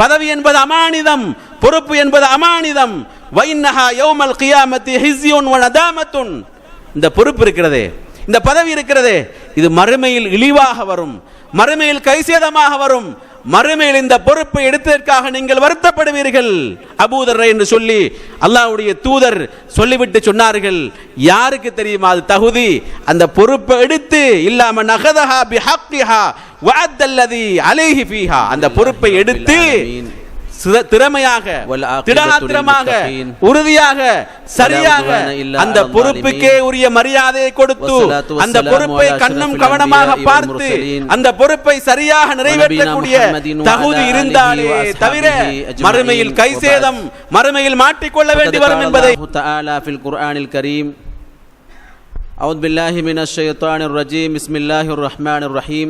பதவி என்பது அமானிதம் பொறுப்பு என்பது அமானிதம். வைன்னஹா யோமல் கியாமத்தி ஹிஸ்யோன் வனதாமத்துன் இந்த பொறுப்பு இருக்கிறதே இந்த பதவி இருக்கிறதே. இது மறுமையில் இழிவாக வரும் மறுமையில் கைசேதமாக வரும். மறுமையில் இந்த பொறுப்பை எடுத்ததற்காக நீங்கள் வருத்தப்படுவீர்கள். அபூதர் என்று சொல்லி அல்லாவுடைய தூதர் சொல்லிவிட்டு சொன்னார்கள். யாருக்கு தெரியுமா அது தகுதி? அந்த பொறுப்பை எடுத்து இல்லாம நகதஹா பிஹக்கிஹா வஅத்தல்லதி அலைஹி ஃபீஹா. அந்த பொறுப்பை எடுத்து திறமையாக வல்ஆகிபத்து திடகாத்திரமாக லில்முத்தகீன். உறுதியாக சரியாக உத்வான இல்லா அந்த அலல் பொறுப்புக்கே உரிய மரியாதையை கொடுத்து வஸ்ஸலாத்து அந்த வஸ்ஸலாமு பொறுப்பை அலா கண்ணும் அஷ்ரஃபில் கவனமாக அன்பியாஇ பார்த்து வல் அந்த பொறுப்பை சரியாக நிறைவேற்றக்கூடிய முஹம்மதின் வ தகுதி அலா இருந்தாலே ஆலிஹி வ தவிர அஸ்ஹாபிஹி அஜ்மஈன் மறுமையில் வ கைசேதம் மறுமையில் மாட்டிக்கொள்ள வேண்டி وقد வரும் قال என்பதை الله تعالى في القرآن الكريم أعوذ بالله من الشيطان الرجيم بسم الله الرحمن الرحيم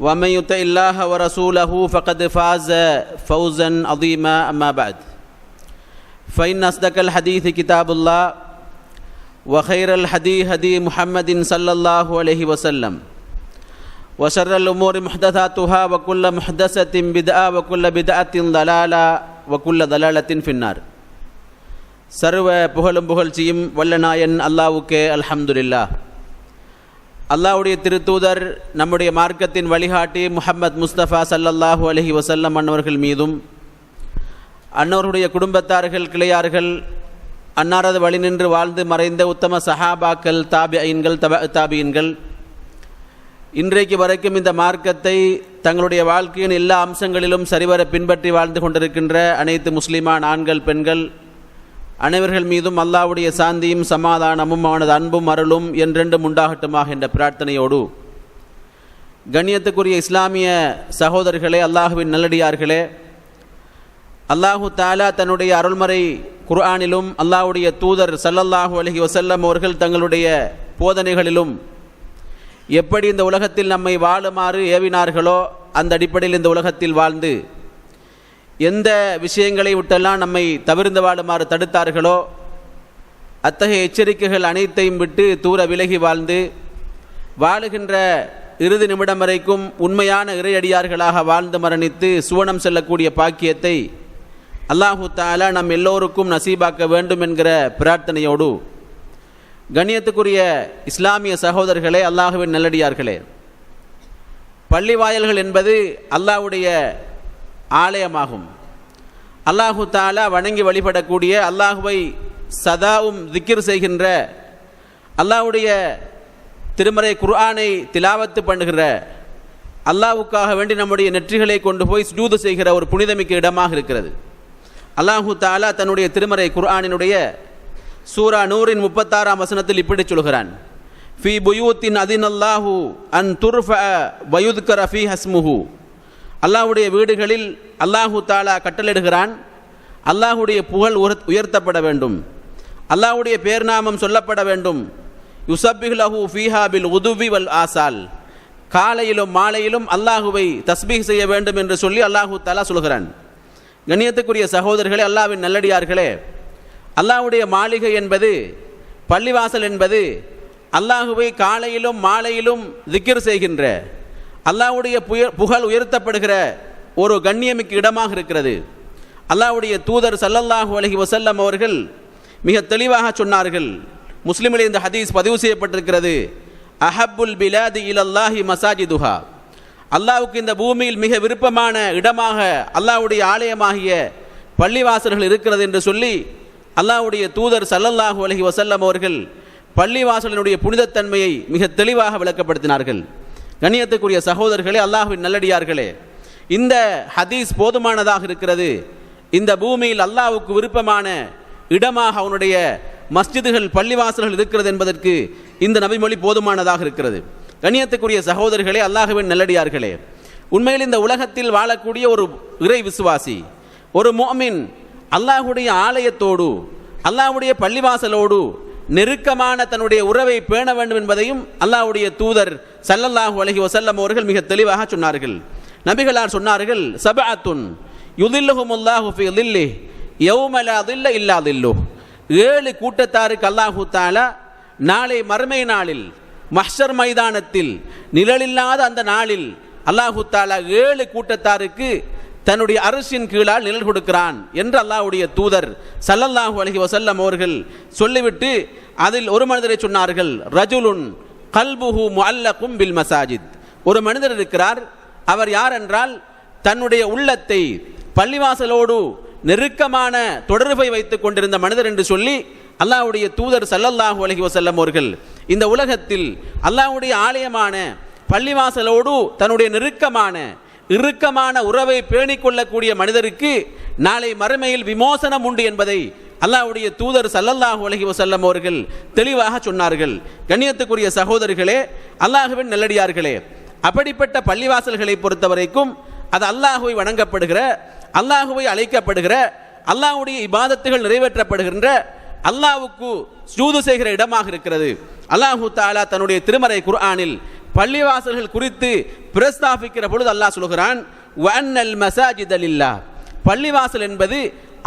ومن يطع الله ورسوله فقد فاز فوزا عظيما أما بعد فإن أصدق الحديث كتاب الله وخير الحدي هدي محمد صلى الله عليه وسلم وشر الأمور محدثاتها وكل محدثة بدعة وكل بدعة ضلالة وكل ضلالة في النار சர்வ புகழும் புகழ்ச்சியும் வல்லநாயன் அல்லாவுக்கே அல்ஹம்துலில்லா அல்லாவுடைய திருத்தூதர் நம்முடைய மார்க்கத்தின் வழிகாட்டி முஹம்மத் முஸ்தபா சல்லல்லாஹூ அலஹி வசல்லம் அன்னவர்கள் மீதும் அன்னவர்களுடைய குடும்பத்தார்கள் கிளையார்கள் அன்னாரது வழி நின்று வாழ்ந்து மறைந்த உத்தம சஹாபாக்கள் தாபியன்கள் தப தாபியன்கள் இன்றைக்கு வரைக்கும் இந்த மார்க்கத்தை தங்களுடைய வாழ்க்கையின் எல்லா அம்சங்களிலும் சரிவர பின்பற்றி வாழ்ந்து கொண்டிருக்கின்ற அனைத்து முஸ்லிமான் ஆண்கள் பெண்கள் அனைவர்கள் மீதும் அல்லாவுடைய சாந்தியும் சமாதானமும் அவனது அன்பும் அருளும் என்றென்றும் உண்டாகட்டுமாக என்ற பிரார்த்தனையோடு கண்ணியத்துக்குரிய இஸ்லாமிய சகோதரர்களே அல்லாஹுவின் நல்லடியார்களே அல்லாஹு தாலா தன்னுடைய அருள்மறை குர்ஆனிலும் அல்லாஹுடைய தூதர் சல்லல்லாஹு அலஹி வசல்லம் அவர்கள் தங்களுடைய போதனைகளிலும் எப்படி இந்த உலகத்தில் நம்மை வாழுமாறு ஏவினார்களோ அந்த அடிப்படையில் இந்த உலகத்தில் வாழ்ந்து எந்த விஷயங்களை விட்டெல்லாம் நம்மை தவிர்ந்து வாழுமாறு தடுத்தார்களோ அத்தகைய எச்சரிக்கைகள் அனைத்தையும் விட்டு தூர விலகி வாழ்ந்து வாழுகின்ற இறுதி நிமிடம் வரைக்கும் உண்மையான இறையடியார்களாக வாழ்ந்து மரணித்து சுவனம் செல்லக்கூடிய பாக்கியத்தை அல்லாஹு தாலா நம் எல்லோருக்கும் நசீபாக்க வேண்டும் என்கிற பிரார்த்தனையோடு கண்ணியத்துக்குரிய இஸ்லாமிய சகோதரர்களே அல்லாஹுவின் நல்லடியார்களே. பள்ளி வாயல்கள் என்பது அல்லாஹ்வுடைய ஆலயமாகும். அல்லாஹு தாலா வணங்கி வழிபடக்கூடிய அல்லாஹுவை சதாவும் திக்கிர் செய்கின்ற அல்லாஹ்வுடைய திருமறை குர்ஆனை திலாவத்து பண்ணுகிற அல்லாஹுக்காக வேண்டி நம்முடைய நெற்றிகளை கொண்டு போய் ஸ்டூது செய்கிற ஒரு புனிதமிக்க இடமாக இருக்கிறது. அல்லாஹு தாலா தன்னுடைய திருமறை குர்ஆனினுடைய சூரா நூரின் முப்பத்தாறாம் வசனத்தில் இப்படி சொல்கிறான். ஃபி புயூத்தின் அதின் அல்லாஹு அன் துர்ஃப வயுத்கர ஃபி ஹஸ்முஹு. அல்லாஹுடைய வீடுகளில் அல்லாஹு தாலா கட்டளிடுகிறான் அல்லாஹுடைய புகழ் உயர்த்- உயர்த்தப்பட வேண்டும். அல்லாஹ்வுடைய பேர்நாமம் சொல்லப்பட வேண்டும். யுசப்பிஹ்லஹு ஃபீஹா பில் உதுவி வல் ஆசால். காலையிலும் மாலையிலும் அல்லாஹுவை தஸ்பீஹ் செய்ய வேண்டும் என்று சொல்லி அல்லாஹு தாலா சொல்கிறான். கண்ணியத்துக்குரிய சகோதரர்களே அல்லாவின் நல்லடியார்களே அல்லாஹ்வுடைய மாளிகை என்பது பள்ளிவாசல் என்பது அல்லாஹுவை காலையிலும் மாலையிலும் திக்கிர் செய்கின்ற அல்லாவுடைய புய- புகழ் உயர்த்தப்படுகிற ஒரு கண்ணியமிக்க இடமாக இருக்கிறது. அல்லாவுடைய தூதர் சல்லல்லாஹு அலஹி வசல்லம் அவர்கள் மிக தெளிவாக சொன்னார்கள். முஸ்லிமில் இந்த ஹதீஸ் பதிவு செய்யப்பட்டிருக்கிறது. அஹப்புல் பிலாதி இலல்லாஹி மசாஜிதுஹா. அல்லாவுக்கு இந்த பூமியில் மிக விருப்பமான இடமாக அல்லாஹ்வுடைய ஆலயமாகிய பள்ளிவாசல்கள் இருக்கிறது என்று சொல்லி அல்லாவுடைய தூதர் சல்லல்லாஹு அலஹி வசல்லம் அவர்கள் பள்ளிவாசலினுடைய புனிதத்தன்மையை மிக தெளிவாக விளக்கப்படுத்தினார்கள். கண்ணியத்துக்குரிய சகோதரர்களே அல்லாஹுவின் நல்லடியார்களே இந்த ஹதீஸ் போதுமானதாக இருக்கிறது. இந்த பூமியில் அல்லாவுக்கு விருப்பமான இடமாக அவனுடைய மஸ்ஜிதுகள் பள்ளிவாசல்கள் இருக்கிறது என்பதற்கு இந்த நபிமொழி போதுமானதாக இருக்கிறது. கண்ணியத்துக்குரிய சகோதரர்களே அல்லாஹுவின் நல்லடியார்களே உண்மையில் இந்த உலகத்தில் வாழக்கூடிய ஒரு இறை விசுவாசி ஒரு மோமின் அல்லாஹுடைய ஆலயத்தோடு அல்லாஹுடைய பள்ளிவாசலோடு நெருக்கமான தன்னுடைய உறவை பேண வேண்டும் என்பதையும் அல்லாவுடைய தூதர் சல்லல்லாஹு அலஹி வசல்லம் அவர்கள் மிக தெளிவாக சொன்னார்கள். நபிகளார் சொன்னார்கள்? சபாத்துன் யுதில்லுஹுமுல்லாஹு ஃபி தில்லி யௌமலா தில்ல ஏழு கூட்டத்தாருக்கு அல்லாஹு தாலா நாளை மறுமை நாளில் மஹ்ஷர் மைதானத்தில் நிழலில்லாத அந்த நாளில் அல்லாஹு தாலா ஏழு கூட்டத்தாருக்கு தன்னுடைய அரசின் கீழால் நிழல் கொடுக்கிறான் என்று அல்லாஹ்வுடைய தூதர் சல்லல்லாஹு அலஹி வசல்லம் அவர்கள் சொல்லிவிட்டு அதில் ஒரு மனிதரை சொன்னார்கள் ரஜுலுன் கல்புஹு முல்லக்கும் பில் மசாஜித். ஒரு மனிதர் இருக்கிறார் அவர் யார் என்றால் தன்னுடைய உள்ளத்தை பள்ளிவாசலோடு நெருக்கமான தொடர்பை வைத்துக் கொண்டிருந்த மனிதர் என்று சொல்லி அல்லாஹுடைய தூதர் சல்லல்லாஹு அலஹி வசல்லம் அவர்கள் இந்த உலகத்தில் அல்லாஹுடைய ஆலயமான பள்ளிவாசலோடு தன்னுடைய நெருக்கமான இறுக்கமான உறவை பேணிக் கொள்ளக்கூடிய மனிதருக்கு நாளை மறுமையில் விமோசனம் உண்டு என்பதை அல்லாவுடைய தூதர் சல்லல்லாஹு அலஹி வசல்லம் அவர்கள் தெளிவாக சொன்னார்கள். கண்ணியத்துக்குரிய சகோதரர்களே அல்லாஹுவின் நல்லடியார்களே அப்படிப்பட்ட பள்ளிவாசல்களை பொறுத்தவரைக்கும் அது அல்லாஹுவை வணங்கப்படுகிற அல்லாஹுவை அழைக்கப்படுகிற அல்லாஹுடைய இபாதத்துகள் நிறைவேற்றப்படுகின்ற அல்லாஹுக்கு சூது செய்கிற இடமாக இருக்கிறது. அல்லாஹு தாலா தன்னுடைய திருமறை குர்ஆனில் பள்ளிவாசல்கள் குறித்து பிரஸ்தாபிக்கிற பொழுது அல்லாஹ் சொல்கிறான் வன்னல் மசாஜித லில்லாஹ். பள்ளிவாசல் என்பது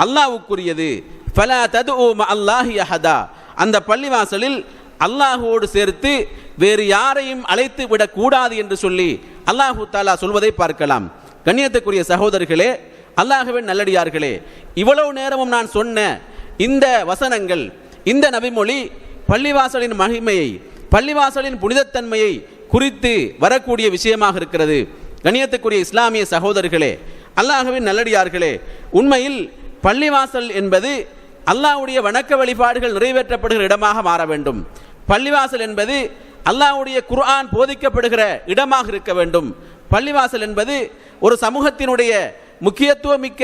அல்லாஹ்வுக்குரியது. ஃபலா ததுஉ அல்லாஹி அஹதா. அந்த பள்ளிவாசலில் அல்லாஹுவோடு சேர்த்து வேறு யாரையும் அழைத்து விடக்கூடாது என்று சொல்லி அல்லாஹு தாலா சொல்வதை பார்க்கலாம். கண்ணியத்துக்குரிய சகோதரர்களே அல்லாஹுவின் நல்லடியார்களே இவ்வளவு நேரமும் நான் சொன்ன இந்த வசனங்கள் இந்த நபிமொழி பள்ளிவாசலின் மகிமையை பள்ளிவாசலின் புனிதத்தன்மையை குறித்து வரக்கூடிய விஷயமாக இருக்கிறது. கணியத்துக்குரிய இஸ்லாமிய சகோதரர்களே அல்லாஹுவின் நல்லடியார்களே உண்மையில் பள்ளிவாசல் என்பது அல்லாஹ்வுடைய வணக்க வழிபாடுகள் நிறைவேற்றப்படுகிற இடமாக மாற வேண்டும். பள்ளிவாசல் என்பது அல்லாஹ்வுடைய குர்ஆன் போதிக்கப்படுகிற இடமாக இருக்க வேண்டும். பள்ளிவாசல் என்பது ஒரு சமூகத்தினுடைய முக்கியத்துவமிக்க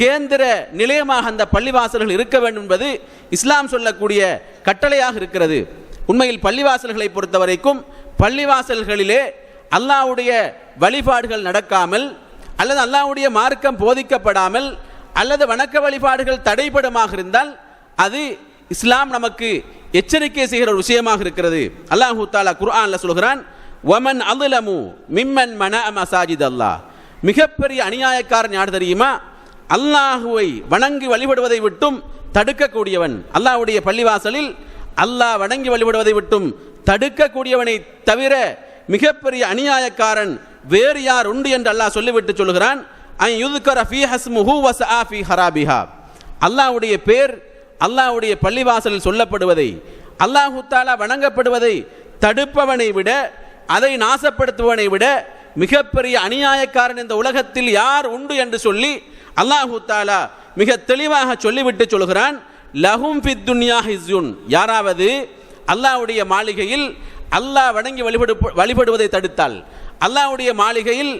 கேந்திர நிலையமாக அந்த பள்ளிவாசல்கள் இருக்க வேண்டும் என்பது இஸ்லாம் சொல்லக்கூடிய கட்டளையாக இருக்கிறது. உண்மையில் பள்ளிவாசல்களை பொறுத்தவரைக்கும் பள்ளிவாசல்களிலே அல்லாஹ்வுடைய வழிபாடுகள் நடக்காமல் அல்லது அல்லாஹ்வுடைய மார்க்கம் போதிக்கப்படாமல் அல்லது வணக்க வழிபாடுகள் தடைபடுமாக இருந்தால் அது இஸ்லாம் நமக்கு எச்சரிக்கை செய்கிற ஒரு விஷயமாக இருக்கிறது. அல்லாஹூ தாலா குர்ஆன்ல சொல்கிறான் வமன் அலுலமு மிம்மன் மன மசாஜித் அல்லாஹ் மிகப்பெரிய அநியாயக்காரன் யார் தெரியுமா? அல்லாஹுவை வணங்கி வழிபடுவதை விட்டும் தடுக்கக்கூடியவன். அல்லாஹ்வுடைய பள்ளிவாசலில் அல்லாஹ் வணங்கி வழிபடுவதை விட்டும் தடுக்கக்கூடியவனை தவிர மிகப்பெரிய அநியாயக்காரன் வேறு யார் உண்டு என்று அல்லாஹ் சொல்லிவிட்டு சொல்கிறான் அன் ஹஸ்முஹு ஹராபிஹா. அல்லாஹ்வுடைய பேர் அல்லாஹ்வுடைய பள்ளிவாசலில் சொல்லப்படுவதை அல்லாஹு தாலா வணங்கப்படுவதை தடுப்பவனை விட அதை நாசப்படுத்துவனை விட மிகப்பெரிய அநியாயக்காரன் இந்த உலகத்தில் யார் உண்டு என்று சொல்லி அல்லாஹு தாலா மிக தெளிவாக சொல்லிவிட்டு சொல்கிறான் லஹும் யாராவது அல்லாஹ்வுடைய மாளிகையில் அல்லாஹ் வணங்கி வழிபடு வழிபடுவதை தடுத்தால் அல்லாஹ்வுடைய மாளிகையில்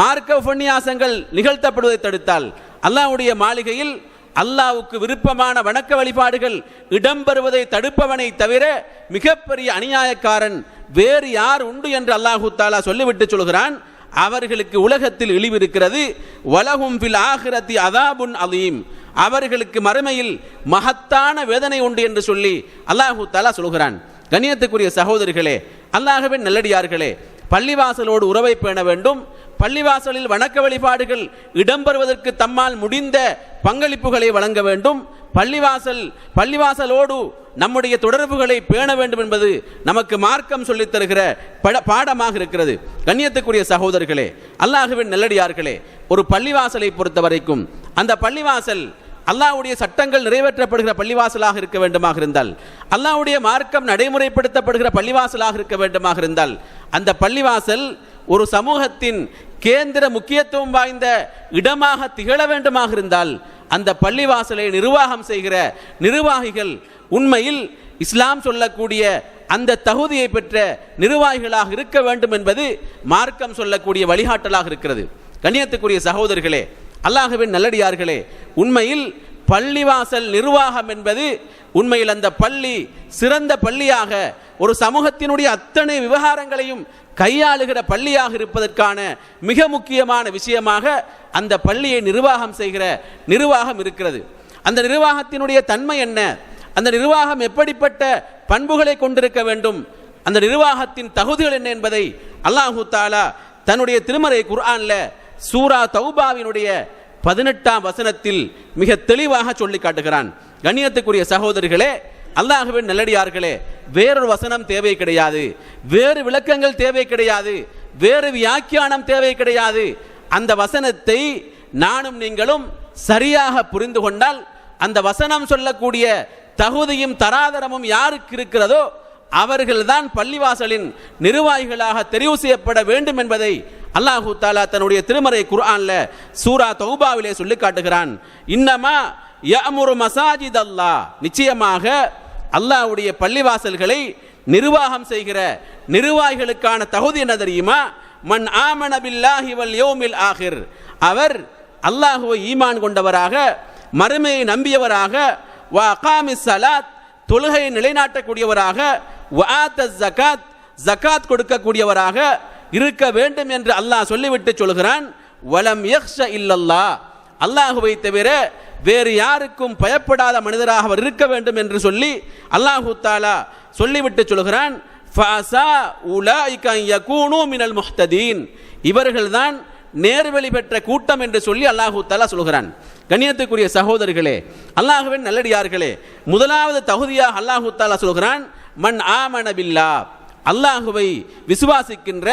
மார்க்க உபன்யாசங்கள் நிகழ்த்தப்படுவதை தடுத்தால் அல்லாஹ்வுடைய மாளிகையில் அல்லாவுக்கு விருப்பமான வணக்க வழிபாடுகள் இடம்பெறுவதை தடுப்பவனை தவிர மிகப்பெரிய அநியாயக்காரன் வேறு யார் உண்டு என்று அல்லாஹு தாலா சொல்லிவிட்டு சொல்கிறான். அவர்களுக்கு உலகத்தில் இழிவு இருக்கிறது. வலகும் ஃபில் ஆகிரத்தி அதாபுன் அலீம். அவர்களுக்கு மறுமையில் மகத்தான வேதனை உண்டு என்று சொல்லி அல்லாஹு தாலா சொல்கிறான். கண்ணியத்துக்குரிய சகோதரிகளே அல்லாஹவின் நல்லடியார்களே பள்ளிவாசலோடு உறவை பேண வேண்டும். பள்ளிவாசலில் வணக்க வழிபாடுகள் இடம்பெறுவதற்கு தம்மால் முடிந்த பங்களிப்புகளை வழங்க வேண்டும். பள்ளிவாசல் பள்ளிவாசலோடு நம்முடைய தொடர்புகளை பேண வேண்டும் என்பது நமக்கு மார்க்கம் சொல்லித் தருகிற பட- பாடமாக இருக்கிறது. கண்ணியத்துக்குரிய சகோதரர்களே அல்லாஹுவின் நல்லடியார்களே ஒரு பள்ளிவாசலை பொறுத்த வரைக்கும் அந்த பள்ளிவாசல் அல்லாவுடைய சட்டங்கள் நிறைவேற்றப்படுகிற பள்ளிவாசலாக இருக்க வேண்டுமாக இருந்தால் அல்லாவுடைய மார்க்கம் நடைமுறைப்படுத்தப்படுகிற பள்ளிவாசலாக இருக்க வேண்டுமாக இருந்தால் அந்த பள்ளிவாசல் ஒரு சமூகத்தின் கேந்திர முக்கியத்துவம் வாய்ந்த இடமாக திகழ வேண்டுமாக இருந்தால் அந்த பள்ளிவாசலை நிர்வாகம் செய்கிற நிர்வாகிகள் உண்மையில் இஸ்லாம் சொல்லக்கூடிய அந்த தகுதியை பெற்ற நிர்வாகிகளாக இருக்க வேண்டும் என்பது மார்க்கம் சொல்லக்கூடிய வழிகாட்டலாக இருக்கிறது. கண்ணியத்துக்குரிய சகோதரர்களே அல்லாஹுவின் நல்லடியார்களே உண்மையில் பள்ளிவாசல் நிர்வாகம் என்பது உண்மையில் அந்த பள்ளி சிறந்த பள்ளியாக ஒரு சமூகத்தினுடைய அத்தனை விவகாரங்களையும் கையாளுகிற பள்ளியாக இருப்பதற்கான மிக முக்கியமான விஷயமாக அந்த பள்ளியை நிர்வாகம் செய்கிற நிர்வாகம் இருக்கிறது. அந்த நிர்வாகத்தினுடைய தன்மை என்ன? அந்த நிர்வாகம் எப்படிப்பட்ட பண்புகளை கொண்டிருக்க வேண்டும்? அந்த நிர்வாகத்தின் தகுதிகள் என்ன என்பதை அல்லாஹூ தாலா தன்னுடைய திருமறை குர்ஆனில் சூரா தௌபாவினுடைய பதினெட்டாம் வசனத்தில் மிக தெளிவாக சொல்லி காட்டுகிறான். கண்ணியத்துக்குரிய சகோதரிகளே அல்லாகவே நல்லடியார்களே வேறொரு வசனம் தேவை கிடையாது. வேறு விளக்கங்கள் தேவை கிடையாது. வேறு வியாக்கியானம் தேவை கிடையாது. அந்த வசனத்தை நானும் நீங்களும் சரியாக புரிந்து கொண்டால் அந்த வசனம் சொல்லக்கூடிய தகுதியும் தராதரமும் யாருக்கு இருக்கிறதோ அவர்கள்தான் பள்ளிவாசலின் நிர்வாகிகளாக தெரிவு செய்யப்பட வேண்டும் என்பதை அல்லாஹு தாலா தன்னுடைய திருமறை குர்ஆன்ல சூரா தௌபாவிலே சொல்லி காட்டுகிறான். இன்னமா யமுரு மசாஜித் அல்லாஹ் நிச்சயமாக அல்லாஹ்வுடைய பள்ளிவாசல்களை நிர்வாகம் செய்கிற நிர்வாகிகளுக்கான தகுதி என்ன தெரியுமா? மண் ஆமன பில்லாஹி வல் யோமில் ஆகிர். அவர் அல்லாஹுவை ஈமான் கொண்டவராக மறுமையை நம்பியவராக வ அகாமிஸ் சலாத் தொழுகையை நிலைநாட்டக்கூடியவராக வஆத்த ஜகாத் ஜக்காத் கொடுக்கக்கூடியவராக இருக்க வேண்டும் என்று அல்லாஹ் சொல்லிவிட்டு சொல்கிறான் வலம் யக்ஷ இல்லல்லா அல்லாஹுவை தவிர வேறு யாருக்கும் பயப்படாத மனிதராக அவர் இருக்க வேண்டும் என்று சொல்லி அல்லாஹு தாலா சொல்லிவிட்டு சொல்கிறான் ஃபாசா மினல் முஹ்ததீன். இவர்கள்தான் நேர்வழி பெற்ற கூட்டம் என்று சொல்லி அல்லாஹு தாலா சொல்கிறான். கண்ணியத்துக்குரிய சகோதரர்களே அல்லாஹுவின் நல்லடியார்களே முதலாவது தகுதியாக அல்லாஹு தாலா சொல்கிறான் மண் ஆமனபில்லா அல்லாஹுவை விசுவாசிக்கின்ற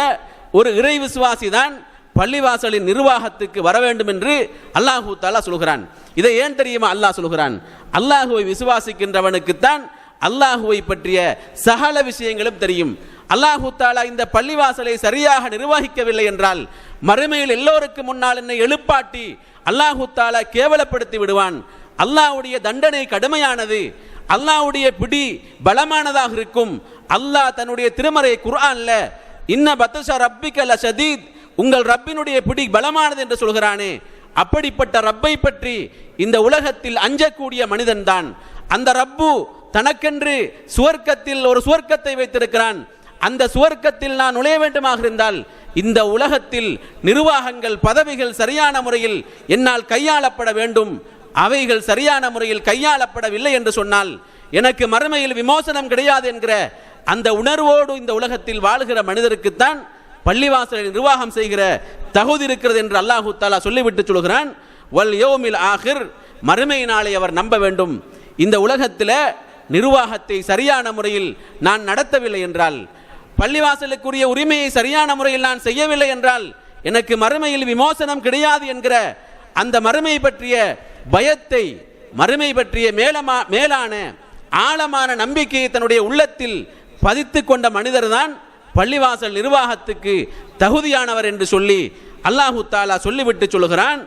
ஒரு இறை விசுவாசி தான் பள்ளிவாசலின் நிர்வாகத்துக்கு வர வேண்டும் என்று அல்லாஹு தாலா சொல்கிறான். இதை ஏன் தெரியுமா அல்லாஹ் சொல்கிறான்? அல்லாஹுவை விசுவாசிக்கின்றவனுக்குத்தான் அல்லாஹுவை பற்றிய சகல விஷயங்களும் தெரியும். அல்லாஹு தாலா இந்த பள்ளிவாசலை சரியாக நிர்வகிக்கவில்லை என்றால் மறுமையில் எல்லோருக்கு முன்னால் என்னை எழுப்பாட்டி அல்லாஹு தாலா கேவலப்படுத்தி விடுவான். அல்லாஹ்வுடைய தண்டனை கடுமையானது. அல்லாஹ்வுடைய பிடி பலமானதாக இருக்கும். அல்லாஹ் தன்னுடைய திருமறை குர்ஆன்ல இன்ன பத்தஷ ரப்பிக்க சதீத் உங்கள் ரப்பினுடைய பிடி பலமானது என்று சொல்கிறானே. அப்படிப்பட்ட ரப்பை பற்றி இந்த உலகத்தில் அஞ்சக்கூடிய மனிதன்தான். அந்த ரப்பு தனக்கென்று சுவர்க்கத்தில் ஒரு சுவர்க்கத்தை வைத்திருக்கிறான். அந்த சுவர்க்கத்தில் நான் நுழைய வேண்டுமாக இருந்தால் இந்த உலகத்தில் நிர்வாகங்கள் பதவிகள் சரியான முறையில் என்னால் கையாளப்பட வேண்டும். அவைகள் சரியான முறையில் கையாளப்படவில்லை என்று சொன்னால் எனக்கு மறுமையில் விமோசனம் கிடையாது என்கிற அந்த உணர்வோடு இந்த உலகத்தில் வாழ்கிற மனிதருக்குத்தான் பள்ளிவாசலை நிர்வாகம் செய்கிற தகுதி இருக்கிறது என்று அல்லாஹு தாலா சொல்லிவிட்டு சொல்கிறான் வல் யோமில் ஆகிர். மறுமை நாளை அவர் நம்ப வேண்டும். இந்த உலகத்தில் நிர்வாகத்தை சரியான முறையில் நான் நடத்தவில்லை என்றால் பள்ளிவாசலுக்குரிய உரிமையை சரியான முறையில் நான் செய்யவில்லை என்றால் எனக்கு மறுமையில் விமோசனம் கிடையாது என்கிற அந்த மறுமை பற்றிய பயத்தை மறுமை பற்றிய மேலமா மேலான ஆழமான நம்பிக்கையை தன்னுடைய உள்ளத்தில் பதித்து கொண்ட மனிதர் தான் பள்ளிவாசல் நிர்வாகத்துக்கு தகுதியானவர் என்று சொல்லி அல்லாஹு தாலா சொல்லிவிட்டு சொல்லுகிறான்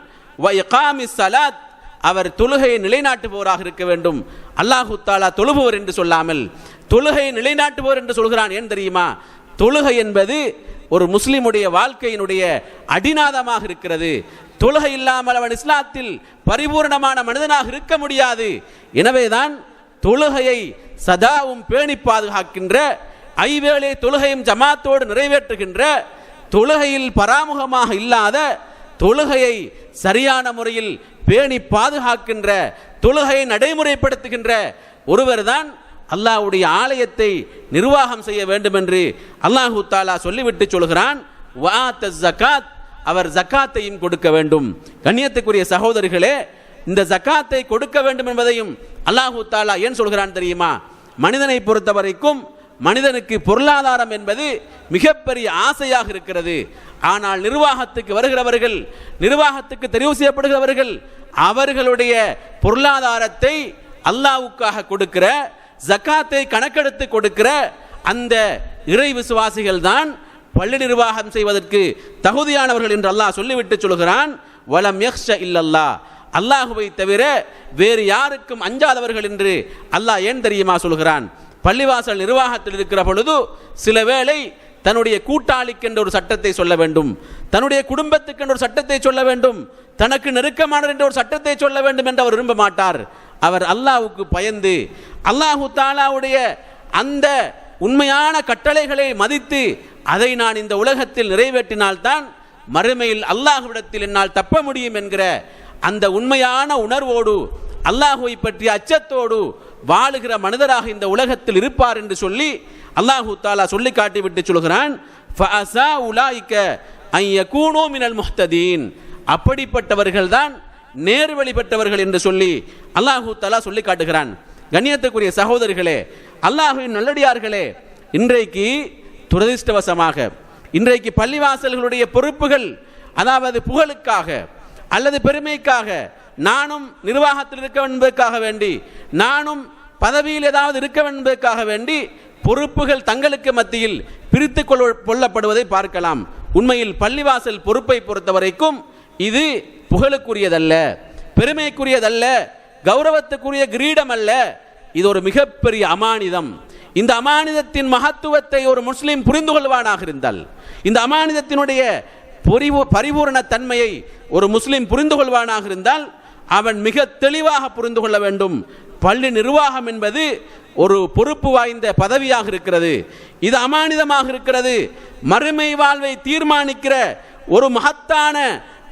சலாத் அவர் தொழுகையை நிலைநாட்டுபவராக இருக்க வேண்டும். அல்லாஹு தாலா தொழுபவர் என்று சொல்லாமல் தொழுகையை நிலைநாட்டுபவர் என்று சொல்கிறான் ஏன் தெரியுமா? தொழுகை என்பது ஒரு முஸ்லிமுடைய வாழ்க்கையினுடைய அடிநாதமாக இருக்கிறது. தொழுகை இல்லாமல் அவன் இஸ்லாத்தில் பரிபூர்ணமான மனிதனாக இருக்க முடியாது. எனவேதான் தொழுகையை சதாவும் பேணி பாதுகாக்கின்ற ஐவேளை தொழுகையும் ஜமாத்தோடு நிறைவேற்றுகின்ற தொழுகையில் பராமுகமாக இல்லாத தொழுகையை சரியான முறையில் பேணி பாதுகாக்கின்ற தொழுகையை நடைமுறைப்படுத்துகின்ற ஒருவர்தான் அல்லாஹ்வுடைய ஆலயத்தை நிர்வாகம் செய்ய வேண்டும் என்று அல்லாஹு தாலா சொல்லிவிட்டு சொல்கிறான் "வஆத்த ஜகாத் அவர் ஜக்காத்தையும் கொடுக்க வேண்டும். கண்ணியத்துக்குரிய சகோதரிகளே இந்த ஜக்காத்தை கொடுக்க வேண்டும் என்பதையும் அல்லாஹு தாலா ஏன் சொல்கிறான் தெரியுமா? மனிதனை பொறுத்த வரைக்கும் மனிதனுக்கு பொருளாதாரம் என்பது மிகப்பெரிய ஆசையாக இருக்கிறது. ஆனால் நிர்வாகத்துக்கு வருகிறவர்கள் நிர்வாகத்துக்கு தெரிவு செய்யப்படுகிறவர்கள் அவர்களுடைய பொருளாதாரத்தை அல்லாவுக்காக கொடுக்கிற ஜக்காத்தை கணக்கெடுத்து கொடுக்கிற அந்த இறை விசுவாசிகள் தான் பள்ளி நிர்வாகம் செய்வதற்கு தகுதியானவர்கள் என்று அல்லாஹ் சொல்லிவிட்டு சொல்கிறான் வலம் யக்ஷ இல்லல்லா. அல்லாஹுவை தவிர வேறு யாருக்கும் அஞ்சாதவர்கள் என்று அல்லாஹ் ஏன் தெரியுமா சொல்கிறான்? பள்ளிவாசல் நிர்வாகத்தில் இருக்கிற பொழுது சில வேளை தன்னுடைய கூட்டாளிக்கென்ற ஒரு சட்டத்தை சொல்ல வேண்டும் தன்னுடைய குடும்பத்துக்கென்ற ஒரு சட்டத்தை சொல்ல வேண்டும் தனக்கு நெருக்கமான என்ற ஒரு சட்டத்தை சொல்ல வேண்டும் என்று அவர் விரும்ப மாட்டார். அவர் அல்லாஹுக்கு பயந்து அல்லாஹு தாலாவுடைய அந்த உண்மையான கட்டளைகளை மதித்து அதை நான் இந்த உலகத்தில் நிறைவேற்றினால்தான் மறுமையில் அல்லாஹ்விடத்தில் என்னால் தப்ப முடியும் என்கிற அந்த உண்மையான உணர்வோடு அல்லாஹுவை பற்றிய அச்சத்தோடு வாழுகிற மனிதராக இந்த உலகத்தில் இருப்பார் என்று சொல்லி அல்லாஹு தாலா சொல்லி காட்டிவிட்டு சொல்கிறான் அப்படிப்பட்டவர்கள்தான் நேர் வழிபட்டவர்கள் என்று சொல்லி அல்லாஹூ தலா சொல்லி காட்டுகிறான். கண்ணியத்துக்குரிய சகோதரிகளே அல்லாஹுவின் நல்லடியார்களே இன்றைக்கு துரதிர்ஷ்டவசமாக இன்றைக்கு பள்ளிவாசல்களுடைய பொறுப்புகள் அதாவது புகழுக்காக அல்லது பெருமைக்காக நானும் நிர்வாகத்தில் இருக்க என்பதற்காக வேண்டி நானும் பதவியில் ஏதாவது இருக்க என்பதற்காக வேண்டி பொறுப்புகள் தங்களுக்கு மத்தியில் பிரித்து கொள்ளப்படுவதை பார்க்கலாம். உண்மையில் பள்ளிவாசல் பொறுப்பை பொறுத்த வரைக்கும் இது புகழுக்குரியதல்ல பெருமைக்குரியதல்ல கௌரவத்துக்குரிய கிரீடம் அல்ல இது ஒரு மிகப்பெரிய அமானிதம். இந்த அமானிதத்தின் மகத்துவத்தை ஒரு முஸ்லீம் புரிந்து கொள்வானாக இருந்தால் இந்த அமானிதத்தினுடைய பொறிவு பரிபூரண தன்மையை ஒரு முஸ்லீம் புரிந்து கொள்வானாக இருந்தால் அவன் மிக தெளிவாக புரிந்து கொள்ள வேண்டும். பள்ளி நிர்வாகம் என்பது ஒரு பொறுப்பு வாய்ந்த பதவியாக இருக்கிறது. இது அமானிதமாக இருக்கிறது. மறுமை வாழ்வை தீர்மானிக்கிற ஒரு மகத்தான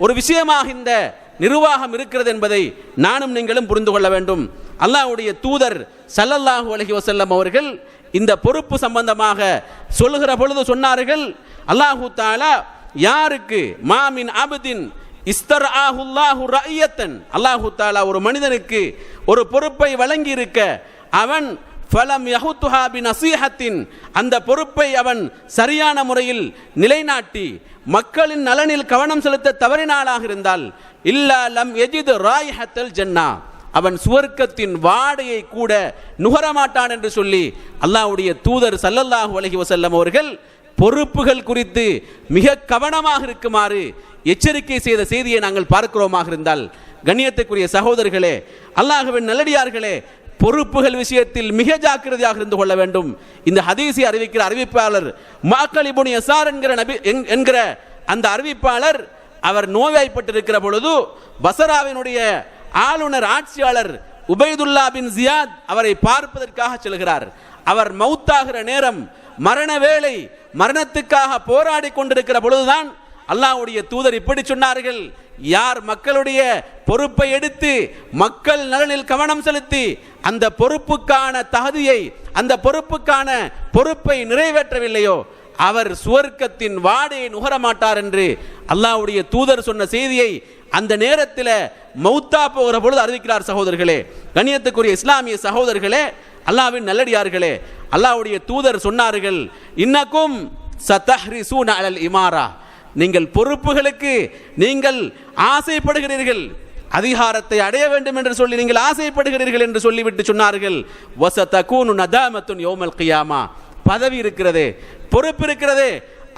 ஒரு விஷயமாக இந்த நிர்வாகம் இருக்கிறது என்பதை நானும் நீங்களும் புரிந்து கொள்ள வேண்டும். அல்லாஹ்வுடைய தூதர் சல்லல்லாஹு அலஹி வசல்லம் அவர்கள் இந்த பொறுப்பு சம்பந்தமாக சொல்லுகிற பொழுது சொன்னார்கள் அல்லாஹு தாலா யாருக்கு? மாமின் ஆபத்தீன் இஸ்தர் ஆஹுல்லாஹு ரயத்தன் அல்லாஹு தாலா ஒரு மனிதனுக்கு ஒரு பொறுப்பை வழங்கி இருக்க அவன் ஃபலம் யஹுத்துஹாபின் அசீஹத்தின் அந்த பொறுப்பை அவன் சரியான முறையில் நிலைநாட்டி மக்களின் நலனில் கவனம் செலுத்த தவறினாளாக இருந்தால் இல்லா லம் எஜிது ராய்ஹத்தல் ஜன்னா. அவன் சுவர்க்கத்தின் வாடையை கூட நுகரமாட்டான் என்று சொல்லி அல்லாவுடைய தூதர் சல்லல்லாஹு அலஹி வசல்லம் அவர்கள் பொறுப்புகள் குறித்து மிக கவனமாக இருக்குமாறு எச்சரிக்கை செய்த செய்தியை நாங்கள் பார்க்கிறோமாக இருந்தால் கண்ணியத்துக்குரிய சகோதரர்களே அல்லாஹ்வின் நல்லடியார்களே பொறுப்புகள் விஷயத்தில் மிக ஜாக்கிரதையாக இருந்து கொள்ள வேண்டும். இந்த ஹதீசி அறிவிக்கிற அறிவிப்பாளர் மாக்களிபுனி யசார் என்கிற நபி என்கிற அந்த அறிவிப்பாளர் அவர் நோய்வாய்ப்பட்டிருக்கிற பொழுது பசராவினுடைய ஆளுநர் ஆட்சியாளர் உபைதுல்லா பின் ஜியாத் அவரை பார்ப்பதற்காக செல்கிறார். அவர் மௌத்தாகிற நேரம் மரண வேளை மரணத்துக்காக போராடி கொண்டிருக்கிற பொழுதுதான் அல்லாஹ்வுடைய தூதர் இப்படி சொன்னார்கள். யார் மக்களுடைய பொறுப்பை எடுத்து மக்கள் நலனில் கவனம் செலுத்தி அந்த பொறுப்புக்கான தகுதியை அந்த பொறுப்புக்கான பொறுப்பை நிறைவேற்றவில்லையோ அவர் சுவர்க்கத்தின் வாடையை நுகரமாட்டார் என்று அல்லாஹ்வுடைய தூதர் சொன்ன செய்தியை அந்த நேரத்தில் மௌத்தா போகிற பொழுது அறிவிக்கிறார் சகோதரர்களே. கணியத்துக்குரிய இஸ்லாமிய சகோதரர்களே அல்லாஹ்வின் நல்லடியார்களே அல்லாஹ்வுடைய தூதர் சொன்னார்கள் இன்னக்கும் சத்தஹ்ரிசூன அலல் இமாரா. நீங்கள் பொறுப்புகளுக்கு நீங்கள் ஆசைப்படுகிறீர்கள். அதிகாரத்தை அடைய வேண்டும் என்று சொல்லி நீங்கள் ஆசைப்படுகிறீர்கள் என்று சொல்லிவிட்டு சொன்னார்கள். வசதகூனு நதாமத்துன் யௌமல் கியாமா. பதவி இருக்கிறதே பொறுப்பு இருக்கிறதே.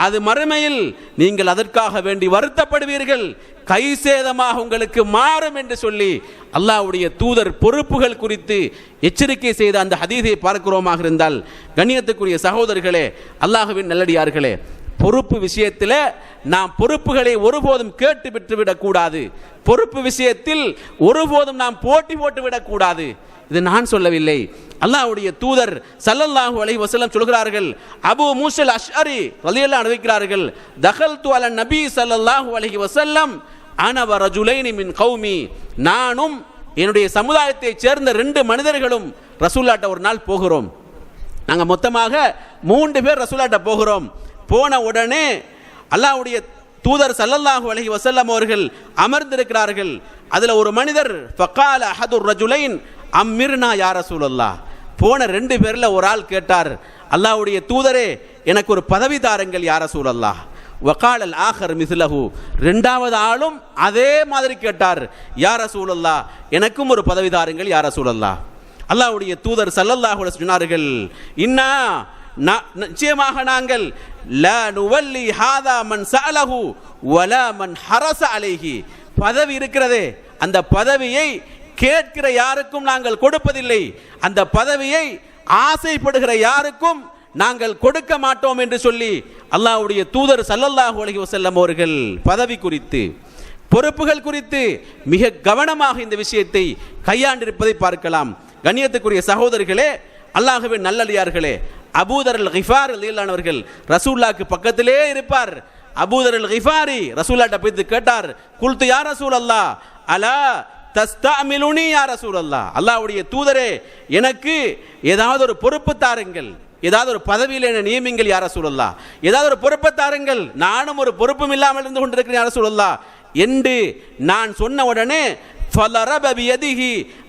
அது மறுமையில் நீங்கள் அதற்காக வேண்டி வருத்தப்படுவீர்கள். கை சேதமாக உங்களுக்கு மாறும் என்று சொல்லி அல்லாஹ்வுடைய தூதர் பொறுப்புகள் குறித்து எச்சரிக்கை செய்த அந்த ஹதீதை பார்க்கிறோமாக இருந்தால் கண்ணியத்துக்குரிய சகோதரர்களே அல்லாஹுவின் நல்லடியார்களே பொறுப்பு விஷயத்தில் நாம் பொறுப்புகளை ஒருபோதும் கேட்டு பெற்றுவிடக் பொறுப்பு விஷயத்தில் ஒருபோதும் நாம் போட்டி போட்டு விடக்கூடாது. இது நான் சொல்லவில்லை. அல்லாஹ்வுடைய தூதர் சல்லல்லாஹு அலைஹி வஸல்லம் சொல்கிறார்கள் அபு மூசல் அஷ்அரி ரலியல்லாஹு அறிவிக்கிறார்கள் தகல்து அல நபி சல்லல்லாஹு அலைஹி வஸல்லம் அனவ ரஜுலைனி மின் கௌமி நானும் என்னுடைய சமுதாயத்தைச் சேர்ந்த ரெண்டு மனிதர்களும் ரசூல்லாட்ட ஒரு நாள் போகிறோம். நாங்கள் மொத்தமாக மூன்று பேர் ரசூலாட்ட போகிறோம். போன உடனே அல்லாஹ்வுடைய தூதர் சல்லல்லாஹு அலஹி வசல்லம் அவர்கள் அமர்ந்திருக்கிறார்கள். அதில் ஒரு மனிதர் ஃபக்கால் அஹதுர் ரஜுலைன் அம்மிர்னா யார சூழல்லா போன ரெண்டு பேரில் ஒரு ஆள் கேட்டார் அல்லாவுடைய தூதரே எனக்கு ஒரு பதவி தாருங்கள் யார சூழல்லா வக்காலல் ஆஹர் மிஸ்லஹு. ரெண்டாவது ஆளும் அதே மாதிரி கேட்டார் யார சூழல்லா எனக்கும் ஒரு பதவி தாருங்கள் யார சூழல்லா அல்லாஹ்வுடைய தூதர் சல்லல்லாஹுல சொன்னார்கள் இன்னா நிச்சயமாக நாங்கள் லா நுவல்லி ஹாதா மன் சஅலஹு வலா மன் ஹரச அலைஹி. பதவி இருக்கிறதே அந்த பதவியை கேட்கிற யாருக்கும் நாங்கள் கொடுப்பதில்லை. அந்த பதவியை ஆசைப்படுகிற யாருக்கும் நாங்கள் கொடுக்க மாட்டோம் என்று சொல்லி அல்லாஹ்வுடைய தூதர் சல்லல்லாஹு அலஹி வசல்லம் அவர்கள் பதவி குறித்து பொறுப்புகள் குறித்து மிக கவனமாக இந்த விஷயத்தை கையாண்டிருப்பதை பார்க்கலாம். கண்ணியத்துக்குரிய சகோதரர்களே அல்லாஹுவின் நல்லடியார்களே அபூதர் அல் ஹிஃபார் அவர்கள் ரசூல்லாக்கு பக்கத்திலே இருப்பார். அபூதர் அல் ஹிஃபாரி ரசூல்லாட்ட போய்த்து கேட்டார் குல்து யார் ரசூல் அல்லா அலா தஸ்தாமிலுனி யார் ரசூல் அல்லா அல்லாஹ்வுடைய தூதரே எனக்கு ஏதாவது ஒரு பொறுப்பு தாருங்கள். ஏதாவது ஒரு பதவியில் என்ன நியமிங்கள் யார சூழல்லா ஏதாவது ஒரு பொறுப்பை தாருங்கள். நானும் ஒரு பொறுப்பும் இல்லாமல் இருந்து கொண்டிருக்கிறேன் யார சூழல்லா என்று நான் சொன்ன உடனே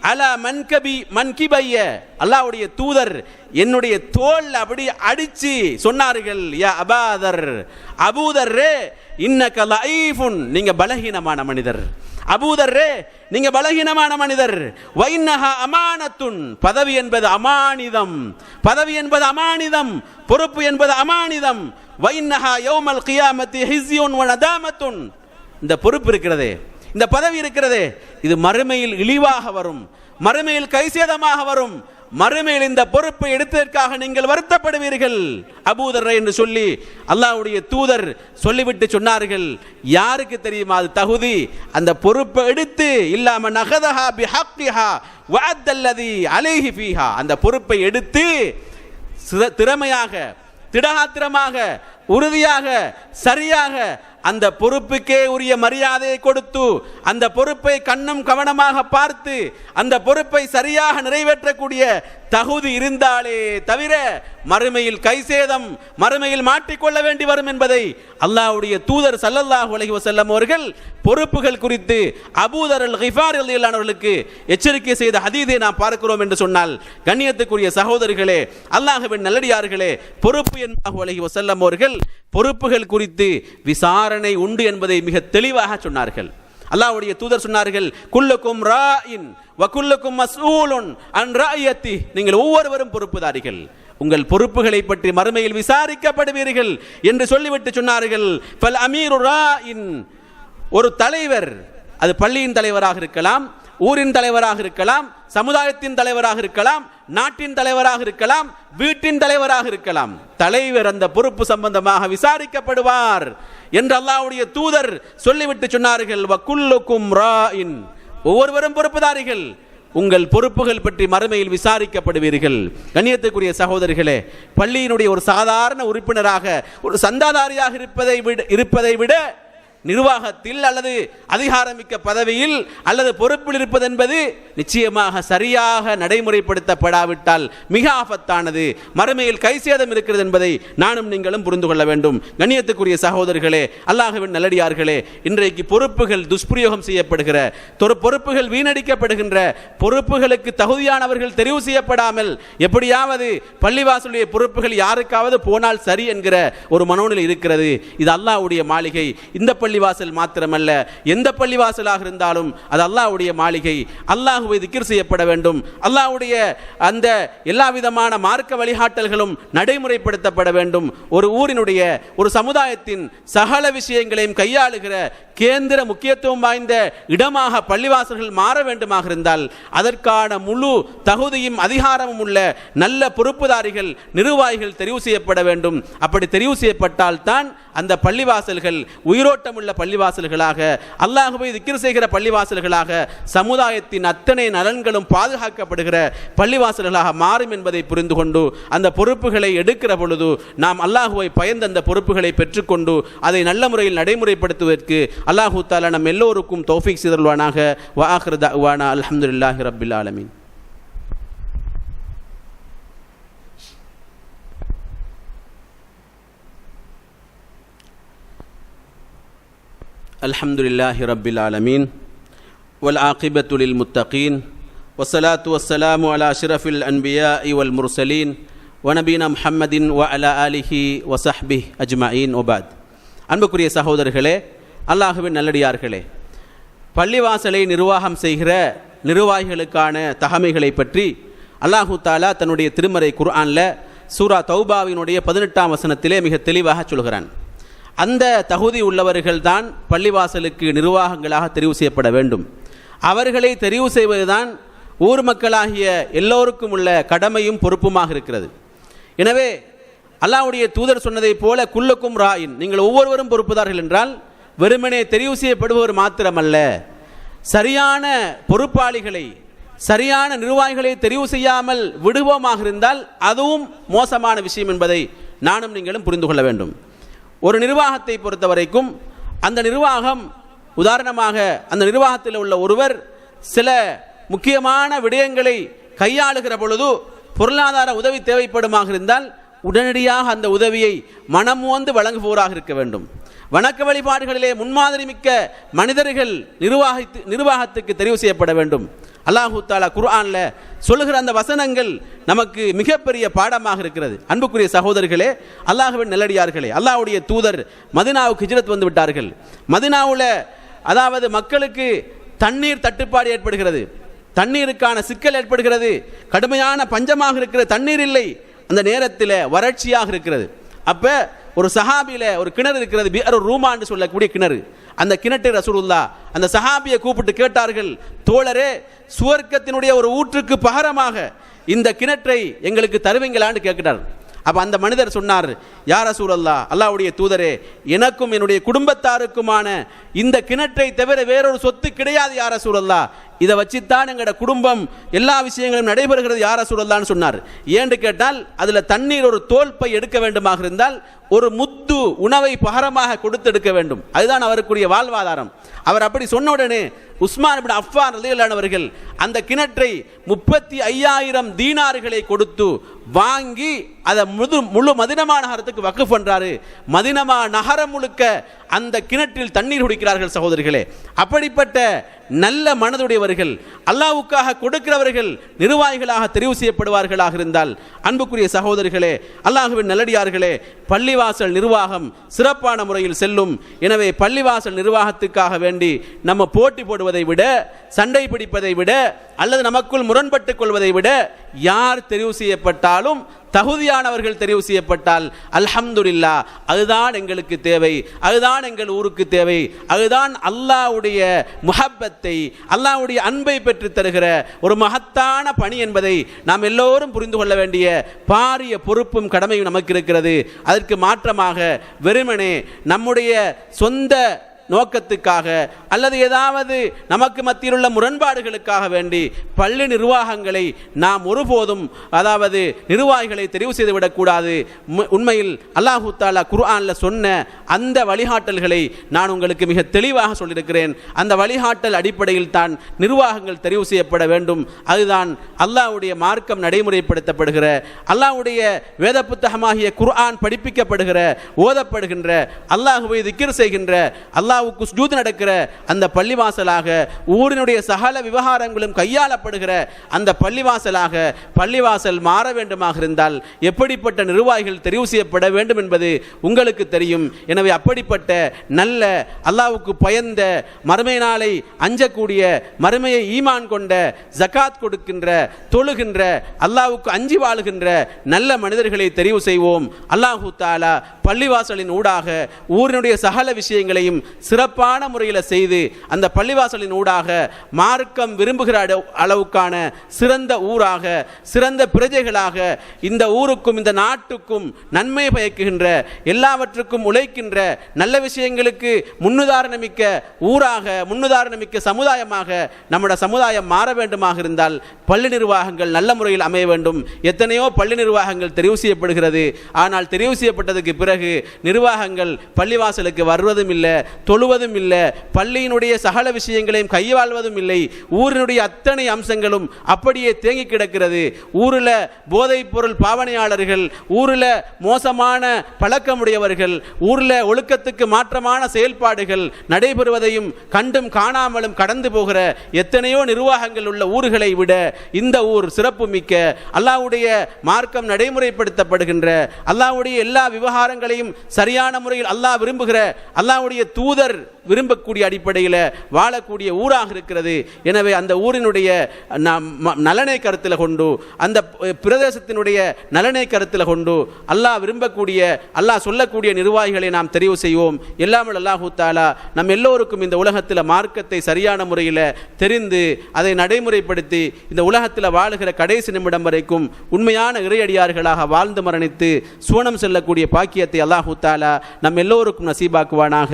அல்லாவுடைய அல்லாஹ்வுடைய தூதர் என்னுடைய தோல் அப்படி அடிச்சு சொன்னார்கள் யா அபாதர் அபூதர் இன்னக லைஃபுன் நீங்க பலகீனமான மனிதர். அபூதர்ரே நீங்க பலகீனமான மனிதர். வைநகா அமானத்துன். பதவி என்பது அமானிதம். பதவி என்பது அமானிதம். பொறுப்பு என்பது அமானிதம். வைநகா யோமல் கியாமத்தி ஹிஸ்யுன் வ இந்த பொறுப்பு இருக்கிறதே. இந்த பதவி இருக்கிறதே. இது மறுமையில் இழிவாக வரும். மறுமையில் கைசேதமாக வரும். மறுமையில் இந்த பொறுப்பை எடுத்ததற்காக நீங்கள் வருத்தப்படுவீர்கள். அபூதர் என்று சொல்லி அல்லாஹ்வுடைய தூதர் சொல்லிவிட்டு சொன்னார்கள். யாருக்கு தெரியுமா? அது தகுதி. அந்த பொறுப்பை எடுத்து இல்லாம நகதஹா பி ஹக்கிஹா வஅத்தல்லதி அலைஹி ஃபீஹா. அந்த பொறுப்பை எடுத்து திறமையாக திடகாத்திரமாக உறுதியாக சரியாக அந்த பொறுப்புக்கே உரிய மரியாதையை கொடுத்து அந்த பொறுப்பை கண்ணும் கவனமாக பார்த்து அந்த பொறுப்பை சரியாக நிறைவேற்றக்கூடிய தகுதி இருந்தாலே தவிர மறுமையில் கைசேதம் மறுமையில் மாட்டிக்கொள்ள வேண்டி வரும் என்பதை அல்லாஹ்வுடைய தூதர் சல்லல்லாஹு அலஹி வசல்லம் அவர்கள் பொறுப்புகள் குறித்து அபூதர் அல் ஹிஃபார் அவர்களுக்கு எச்சரிக்கை செய்த ஹதீதை நாம் பார்க்கிறோம் என்று சொன்னால் கண்ணியத்துக்குரிய சகோதரிகளே அல்லாஹுவின் நல்லடியார்களே பொறுப்பு என்பதாக அலஹி வசல்லம் அவர்கள் பொறுப்புகள் குறித்து விசாரணை உண்டு என்பதை மிக தெளிவாக சொன்னார்கள். அல்லாவுடைய தூதர் சொன்னார்கள் குல்லுக்கும் ராயின் வகுல்லுக்கும் மஸ்ஊலுன் அன் ராயத்தி நீங்கள் ஒவ்வொருவரும் பொறுப்புதாரிகள். உங்கள் பொறுப்புகளை பற்றி மறுமையில் விசாரிக்கப்படுவீர்கள் என்று சொல்லிவிட்டு சொன்னார்கள் பல் அமீரு ராயின் ஒரு தலைவர் அது பள்ளியின் தலைவராக இருக்கலாம் ஊரின் தலைவராக இருக்கலாம் சமுதாயத்தின் தலைவராக இருக்கலாம் நாட்டின் தலைவராக இருக்கலாம் வீட்டின் தலைவராக இருக்கலாம். தலைவர் அந்த பொறுப்பு சம்பந்தமாக விசாரிக்கப்படுவார் என்று அல்லாவுடைய தூதர் சொல்லிவிட்டு சொன்னார்கள். வக்குல்லுக்கும் ராயின் ஒவ்வொருவரும் பொறுப்புதாரிகள். உங்கள் பொறுப்புகள் பற்றி மறுமையில் விசாரிக்கப்படுவீர்கள். கண்ணியத்துக்குரிய சகோதரிகளே பள்ளியினுடைய ஒரு சாதாரண உறுப்பினராக ஒரு சந்தாதாரியாக இருப்பதை விட இருப்பதை விட நிர்வாகத்தில் அல்லது அதிகாரமிக்க பதவியில் அல்லது பொறுப்பில் இருப்பது என்பது நிச்சயமாக சரியாக நடைமுறைப்படுத்தப்படாவிட்டால் மிக ஆபத்தானது. மறுமையில் கை சேதம் இருக்கிறது என்பதை நானும் நீங்களும் புரிந்து கொள்ள வேண்டும். கண்ணியத்துக்குரிய சகோதரர்களே அல்லாஹ்வின் நல்லடியார்களே இன்றைக்கு பொறுப்புகள் துஷ்பிரயோகம் செய்யப்படுகிற பொறுப்புகள் வீணடிக்கப்படுகின்ற பொறுப்புகளுக்கு தகுதியானவர்கள் தெரிவு செய்யப்படாமல் எப்படியாவது பள்ளிவாசலுடைய பொறுப்புகள் யாருக்காவது போனால் சரி என்கிற ஒரு மனோநிலை இருக்கிறது. இது அல்லாஹ்வுடைய மாளிகை. இந்த பள்ளிவாசல் மாத்திரமல்ல. எந்த பள்ளிவாசலாக இருந்தாலும் அது அல்லாஹ்வுடைய மாளிகை. அல்லாஹுவை திக்கிர் செய்யப்பட வேண்டும். அல்லாஹ்வுடைய அந்த எல்லா விதமான மார்க்க வழிகாட்டல்களும் நடைமுறைப்படுத்தப்பட வேண்டும். ஒரு ஊரினுடைய ஒரு சமுதாயத்தின் சகல விஷயங்களையும் கையாளுகிற கேந்திர முக்கியத்துவம் வாய்ந்த இடமாக பள்ளிவாசல்கள் மாற வேண்டுமாக இருந்தால் அதற்கான முழு தகுதியும் அதிகாரமும் உள்ள நல்ல பொறுப்புதாரிகள் நிர்வாகிகள் தெரிவு செய்யப்பட வேண்டும். அப்படி தெரிவு செய்யப்பட்டால் தான் அந்த பள்ளிவாசல்கள் உயிரோட்டம் உள்ள பள்ளிவாசல்களாக அல்லாஹுவை திக்கிர் செய்கிற பள்ளிவாசல்களாக சமுதாயத்தின் அத்தனை நலன்களும் பாதுகாக்கப்படுகிற பள்ளிவாசல்களாக மாறும் என்பதை புரிந்து கொண்டு அந்த பொறுப்புகளை எடுக்கிற பொழுது நாம் அல்லாஹுவை பயந்து அந்த பொறுப்புகளை பெற்றுக்கொண்டு அதை நல்ல முறையில் நடைமுறைப்படுத்துவதற்கு அல்லாஹு தாலா நம் எல்லோருக்கும் தோஃபிக் சிதல்வானாக வாஹர் தவானா அலமதுல்லாஹி ரபில் ஆலமின். الحمد لله رب العالمين والعاقبة للمتقين والصلاة والسلام على أشرف الأنبياء والمرسلين ونبينا محمد وعلى آله وصحبه أجمعين وبعد அன்புக்குரிய சகோதரர்களே அல்லாஹுவின் நல்லடியார்களே பள்ளிவாசலை நிர்வாகம் செய்கிற நிர்வாகிகளுக்கான தகமைகளை பற்றி அல்லாஹு தாலா தன்னுடைய திருமறை குர்ஆன்ல சூரா தௌபாவினுடைய பதினெட்டாம் வசனத்திலே மிக தெளிவாக சொல்கிறான் அந்த தகுதி உள்ளவர்கள் தான் பள்ளிவாசலுக்கு நிர்வாகங்களாக தெரிவு செய்யப்பட வேண்டும். அவர்களை தெரிவு செய்வதுதான் ஊர் மக்களாகிய எல்லோருக்கும் உள்ள கடமையும் பொறுப்புமாக இருக்கிறது. எனவே அல்லாவுடைய தூதர் சொன்னதைப் போல குல்லுக்கும் ராயின் நீங்கள் ஒவ்வொருவரும் பொறுப்புதார்கள் என்றால் வெறுமனே தெரிவு செய்யப்படுபவர் மாத்திரமல்ல. சரியான பொறுப்பாளிகளை சரியான நிர்வாகிகளை தெரிவு செய்யாமல் விடுவோமாக இருந்தால் அதுவும் மோசமான விஷயம் என்பதை நானும் நீங்களும் புரிந்து கொள்ள வேண்டும். ஒரு நிர்வாகத்தை பொறுத்த வரைக்கும் அந்த நிர்வாகம் உதாரணமாக அந்த நிர்வாகத்தில் உள்ள ஒருவர் சில முக்கியமான விடயங்களை கையாளுகிற பொழுது பொருளாதார உதவி தேவைப்படுமாக இருந்தால் உடனடியாக அந்த உதவியை மனம் வந்து வழங்குபவராக இருக்க வேண்டும். வணக்க வழிபாடுகளிலே முன்மாதிரி மிக்க மனிதர்கள் நிர்வாகித்து நிர்வாகத்துக்கு தெரிவு செய்யப்பட வேண்டும். அல்லாஹு தாலா குர்ஆனில் சொல்லுகிற அந்த வசனங்கள் நமக்கு மிகப்பெரிய பாடமாக இருக்கிறது. அன்புக்குரிய சகோதரர்களே அல்லாஹுவின் நல்லடியார்களே அல்லாஹுடைய தூதர் மதினாவுக்கு ஹிஜ்ரத் வந்து விட்டார்கள். மதினாவில் அதாவது மக்களுக்கு தண்ணீர் தட்டுப்பாடு ஏற்படுகிறது. தண்ணீருக்கான சிக்கல் ஏற்படுகிறது. கடுமையான பஞ்சமாக இருக்கிற தண்ணீர் இல்லை. அந்த நேரத்தில் வறட்சியாக இருக்கிறது. அப்போ ஒரு சஹாபியில் ஒரு கிணறு இருக்கிறது பியர் ரூமான்னு சொல்லக்கூடிய கிணறு. அந்த கிணற்று ரசூலுல்லா அந்த சஹாபியை கூப்பிட்டு கேட்டார்கள் தோழரே சுவர்க்கத்தினுடைய ஒரு ஊற்றுக்கு பகரமாக இந்த கிணற்றை எங்களுக்கு தருவீங்களான்னு கேட்கிறார். அப்போ அந்த மனிதர் சொன்னார் யார் ரசூலல்லா அல்லாவுடைய தூதரே எனக்கும் என்னுடைய குடும்பத்தாருக்குமான இந்த கிணற்றை தவிர வேறொரு சொத்து கிடையாது யார் ரசூலல்லா இதை வச்சுத்தான் எங்களோட குடும்பம் எல்லா விஷயங்களும் நடைபெறுகிறது யார் ரசூலல்லான்னு சொன்னார். ஏன்னு கேட்டால் அதில் தண்ணீர் ஒரு தோல்பை எடுக்க வேண்டுமாக இருந்தால் ஒரு முத்து உணவை பகரமாக கொடுத்து எடுக்க வேண்டும். அதுதான் அவருக்குரிய வாழ்வாதாரம். அவர் அப்படி சொன்ன உடனே உஸ்மான் பின் அஃபான் ரலியல்லானவர்கள் அந்த கிணற்றை முப்பத்தி ஐயாயிரம் தீனார்களை கொடுத்து வாங்கி அதை முழு முழு மதினமா நகரத்துக்கு வக்கு பண்றாரு. மதினமா நகரம் முழுக்க அந்த கிணற்றில் தண்ணீர் குடிக்கிறார்கள் சகோதரிகளே. அப்படிப்பட்ட நல்ல மனதுடையவர்கள் அல்லாவுக்காக கொடுக்கிறவர்கள் நிர்வாகிகளாக தெரிவு செய்யப்படுவார்களாக இருந்தால் அன்புக்குரிய சகோதரிகளே அல்லாஹுவின் நல்லடியார்களே பள்ளி பள்ளிவாசல் நிர்வாகம் சிறப்பான முறையில் செல்லும். எனவே பள்ளிவாசல் நிர்வாகத்துக்காக வேண்டி நம்ம போட்டி போடுவதை விட சண்டை பிடிப்பதை விட அல்லது நமக்குள் முரண்பட்டுக் கொள்வதை விட யார் தெரிவு செய்யப்பட்டாலும் தகுதியானவர்கள் தெரிவு செய்யப்பட்டால் அல்ஹம்துல்லா அதுதான் எங்களுக்கு தேவை அதுதான் எங்கள் ஊருக்கு தேவை அதுதான் அல்லாவுடைய முஹப்பத்தை அல்லாவுடைய அன்பை பெற்று தருகிற ஒரு மகத்தான பணி என்பதை நாம் எல்லோரும் புரிந்து கொள்ள வேண்டிய பாரிய பொறுப்பும் கடமையும் நமக்கு இருக்கிறது. அதற்கு மாற்றமாக வெறுமனே நம்முடைய சொந்த நோக்கத்துக்காக அல்லது ஏதாவது நமக்கு மத்தியில் உள்ள முரண்பாடுகளுக்காக வேண்டி பள்ளி நிர்வாகங்களை நாம் ஒருபோதும் அதாவது நிர்வாகிகளை தெரிவு செய்துவிடக்கூடாது உண்மையில் அல்லாஹூ தாலா குர்ஆனில் சொன்ன அந்த வழிகாட்டல்களை நான் உங்களுக்கு மிக தெளிவாக சொல்லியிருக்கிறேன். அந்த வழிகாட்டல் அடிப்படையில் தான் நிர்வாகங்கள் தெரிவு செய்யப்பட வேண்டும். அதுதான் அல்லாஹ்வுடைய மார்க்கம் நடைமுறைப்படுத்தப்படுகிற அல்லாஹ்வுடைய வேத புத்தகமாகிய குர்ஆன் படிப்பிக்கப்படுகிற ஓதப்படுகின்ற அல்லாஹுவை திக்கிர் செய்கின்ற அல்லாஹ் அல்லாவுக்கு சுஜூத் நடக்கிற அந்த பள்ளிவாசலாக ஊரினுடைய சகல விவகாரங்களும் கையாளப்படுகிற அந்த பள்ளிவாசலாக பள்ளிவாசல் மாற வேண்டுமாக இருந்தால் எப்படிப்பட்ட நிர்வாகிகள் தெரிவு செய்யப்பட வேண்டும் என்பது உங்களுக்கு தெரியும். எனவே அப்படிப்பட்ட நல்ல அல்லாவுக்கு பயந்த மறுமை நாளை அஞ்சக்கூடிய மறுமையை ஈமான் கொண்ட ஜகாத் கொடுக்கின்ற தொழுகின்ற அல்லாவுக்கு அஞ்சி வாழுகின்ற நல்ல மனிதர்களை தெரிவு செய்வோம். அல்லாஹூ தாலா பள்ளிவாசலின் ஊடாக ஊரினுடைய சகல விஷயங்களையும் சிறப்பான முறையில் செய்து அந்த பள்ளிவாசலின் ஊடாக மார்க்கம் விரும்புகிற அட- அளவுக்கான சிறந்த ஊராக சிறந்த பிரஜைகளாக இந்த ஊருக்கும் இந்த நாட்டுக்கும் நன்மை பயக்குகின்ற எல்லாவற்றுக்கும் உழைக்கின்ற நல்ல விஷயங்களுக்கு முன்னுதாரணமிக்க ஊராக முன்னுதாரணமிக்க சமுதாயமாக நம்முடைய சமுதாயம் மாற வேண்டுமாக இருந்தால் பள்ளி நிர்வாகங்கள் நல்ல முறையில் அமைய வேண்டும். எத்தனையோ பள்ளி நிர்வாகங்கள் தெரிவு செய்யப்படுகிறது. ஆனால் தெரிவு செய்யப்பட்டதுக்கு பிறகு நிர்வாகங்கள் பள்ளிவாசலுக்கு வருவதும் இல்லை தொழுவதும் இல்லை பள்ளியினுடைய சகல விஷயங்களையும் கையாள்வதும் இல்லை ஊரினுடைய அத்தனை அம்சங்களும் அப்படியே தேங்கி கிடக்கிறது. ஊரில் போதைப் பொருள் பாவனையாளர்கள் ஊரில் மோசமான பழக்கமுடையவர்கள் ஊரில் ஒழுக்கத்துக்கு மாற்றமான செயல்பாடுகள் நடைபெறுவதையும் கண்டும் காணாமலும் கடந்து போகிற எத்தனையோ நிர்வாகங்கள் உள்ள ஊர்களை விட இந்த ஊர் சிறப்பு மிக்க அல்லாவுடைய மார்க்கம் நடைமுறைப்படுத்தப்படுகின்ற அல்லாவுடைய எல்லா விவகாரங்களையும் சரியான முறையில் அல்லாஹ் விரும்புகிற அல்லாவுடைய தூது யூதர் விரும்பக்கூடிய அடிப்படையில் வாழக்கூடிய ஊராக இருக்கிறது. எனவே அந்த ஊரினுடைய நலனை கருத்தில் கொண்டு அந்த பிரதேசத்தினுடைய நலனை கருத்தில் கொண்டு அல்லாஹ் விரும்பக்கூடிய அல்லாஹ் சொல்லக்கூடிய நிர்வாகிகளை நாம் தெரிவு செய்வோம். எல்லாமே அல்லாஹு தாலா நம் எல்லோருக்கும் இந்த உலகத்தில் மார்க்கத்தை சரியான முறையில் தெரிந்து அதை நடைமுறைப்படுத்தி இந்த உலகத்தில் வாழுகிற கடைசி நிமிடம் வரைக்கும் உண்மையான இறையடியார்களாக வாழ்ந்து மரணித்து சூனம் செல்லக்கூடிய பாக்கியத்தை அல்லாஹு தாலா நம் எல்லோருக்கும் நசீபாக்குவானாக.